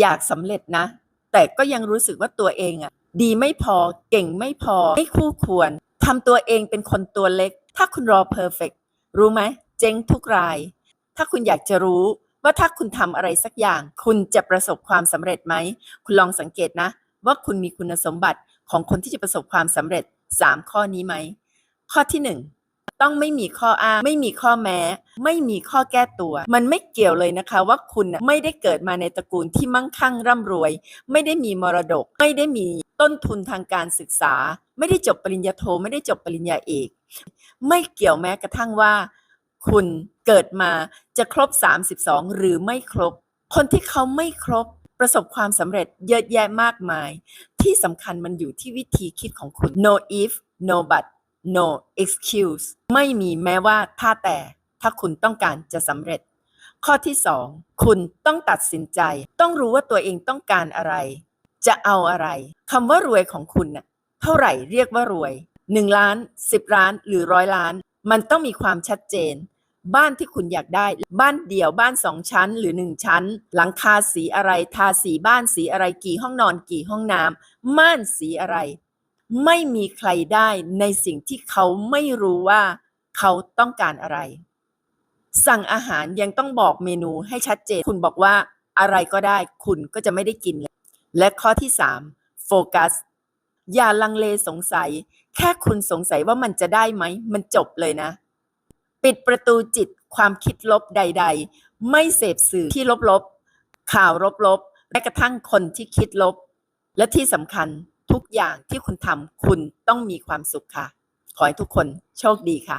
อยากสำเร็จนะ แต่ก็ยังรู้สึกว่าตัวเองอะดีไม่พอเก่งไม่พอ ไม่คู่ควรทำตัวเองเป็นคนตัวเล็ก ถ้าคุณรอเพอร์เฟกรู้ไหมเจ๊งทุกราย ถ้าคุณอยากจะรู้ว่าถ้าคุณทำอะไรสักอย่าง คุณจะประสบความสำเร็จไหม คุณลองสังเกตนะ ว่าคุณมีคุณสมบัติของคนที่จะประสบความสำเร็จ 3 ข้อนี้ไหม ข้อที่ 1 ต้องไม่มีข้ออ้างไม่มีข้อแม้ ไม่มีข้อแก้ตัว มันไม่เกี่ยวเลยนะคะ ว่าคุณน่ะไม่ได้เกิดมาในตระกูลที่มั่งคั่งร่ำรวย ไม่ได้มีมรดก ไม่ได้มีต้นทุนทางการศึกษา ไม่ได้จบปริญญาโทไม่ได้จบปริญญาเอก ไม่เกี่ยวแม้กระทั่งว่า คุณเกิดมาจะครบ 32 หรือไม่ครบ คนที่เขาไม่ครบประสบความสำเร็จเยอะแยะมากมาย ที่สำคัญมันอยู่ที่วิธีคิดของคุณ no if no but no excuse ไม่มีแม้ว่าถ้าแต่ ถ้าคุณต้องการจะสำเร็จ ข้อที่ 2 คุณต้องตัดสินใจ ต้องรู้ว่าตัวเองต้องการอะไร จะเอาอะไรคำว่ารวยของคุณน่ะเท่าไหร่เรียกว่ารวย 1 ล้าน 10 ล้านหรือร้อยล้าน มันต้องมีความชัดเจน บ้านที่คุณอยากได้ บ้านเดี่ยวบ้านสองชั้นหรือหนึ่งชั้น หลังคาสีอะไร ทาสีบ้านสีอะไรกี่ห้องนอนกี่ห้องน้ำม่านสีอะไร ไม่มีใครได้ในสิ่งที่เขาไม่รู้ว่าเขาต้องการอะไร สั่งอาหารยังต้องบอกเมนูให้ชัดเจน คุณบอกว่าอะไรก็ได้คุณก็จะไม่ได้กิน และข้อที่3โฟกัสอย่าลังเลสงสัย แค่คุณสงสัยว่ามันจะได้ไหม มันจบเลยนะ ปิดประตูจิตความคิดลบใด ๆ ไม่เสพสื่อที่ลบๆ ข่าวลบๆและกระทั่งคนที่คิดลบ และที่สำคัญ ทุกอย่างที่คุณทำคุณต้องมีความสุขค่ะ ขอให้ทุกคนโชคดีค่ะ